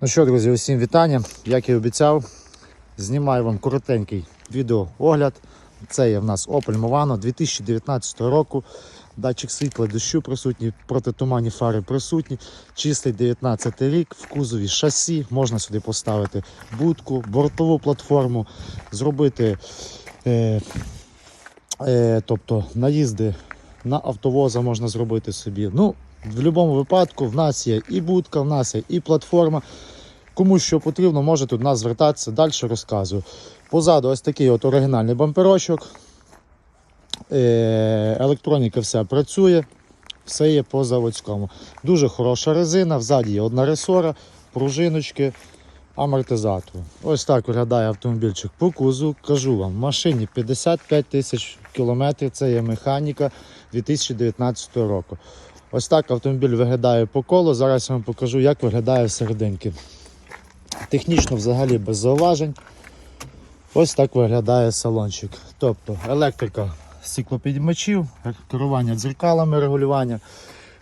Ну що, друзі, усім вітання. Як і обіцяв, знімаю вам коротенький відеоогляд. Це є в нас Opel Movano 2019 року. Датчик світла дощу присутній, протитуманні фари присутні. Чистий 19 рік, в кузові шасі. Можна сюди поставити будку, бортову платформу, зробити е, е, тобто наїзди на автовоза можна зробити собі. Ну, в будь-якому випадку в нас є і будка, в нас є і платформа. Кому що потрібно, можете до нас звертатися, далі розказую. Позаду ось такий от оригінальний бамперочок. Е, Електроніка вся працює, все є по заводському. Дуже хороша резина, взаді є одна ресора, пружиночки, амортизатор. Ось так виглядає автомобільчик по кузу. Кажу вам, в машині 55 тисяч кілометрів, це є механіка 2019 року. Ось так автомобіль виглядає по колу. Зараз я вам покажу, як виглядає всерединки. Технічно взагалі без зауважень. Ось так виглядає салончик. Тобто електрика стеклопідмачів, керування дзеркалами, регулювання.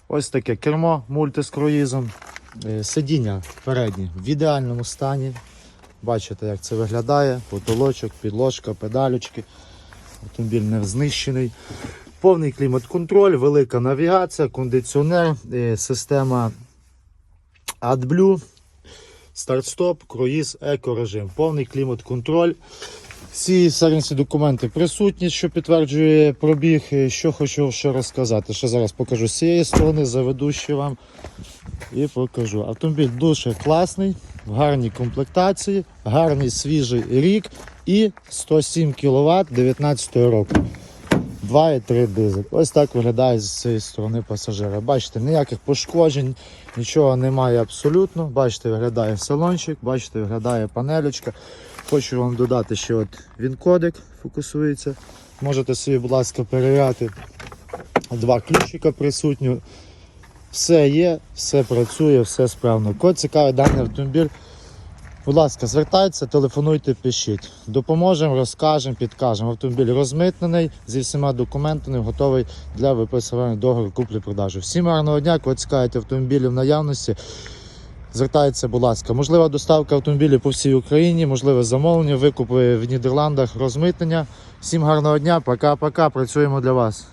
Ось таке кермо мульти з круїзом. Е, Сидіння передні в ідеальному стані. Бачите, як це виглядає. Потолочок, підложка, педалючки. Автомобіль не знищений. Повний клімат-контроль, велика навігація, кондиціонер, е, система AdBlue, старт-стоп, круїз, екорежим, повний клімат-контроль. Всі сервісні документи присутні, що підтверджує пробіг. Що хочу ще розказати. Ще зараз покажу з цієї сторони, заведу ще вам і покажу. Автомобіль дуже класний, в гарній комплектації, гарний свіжий рік і 107 кВт 19 року. 2,3 дизель. Ось так виглядає з цієї сторони пасажира. Бачите, ніяких пошкоджень, нічого немає абсолютно. Бачите, виглядає салончик, бачите, виглядає панелечка. Хочу вам додати, що от він кодек фокусується. Можете собі, будь ласка, перевіряти. Два ключика присутні. Все є, все працює, все справно. Код цікавий даний автомобіль. Будь ласка, звертайтеся, телефонуйте, пишіть. Допоможемо, розкажемо, підкажемо. Автомобіль розмитнений зі всіма документами, готовий для виписування договору куплі-продажу. Всім гарного дня, коли цікавите автомобілі в наявності. Звертайтеся, будь ласка. Можлива доставка автомобілів по всій Україні, можливе замовлення, викупи в Нідерландах, розмитнення. Всім гарного дня, пока-пока. Працюємо для вас.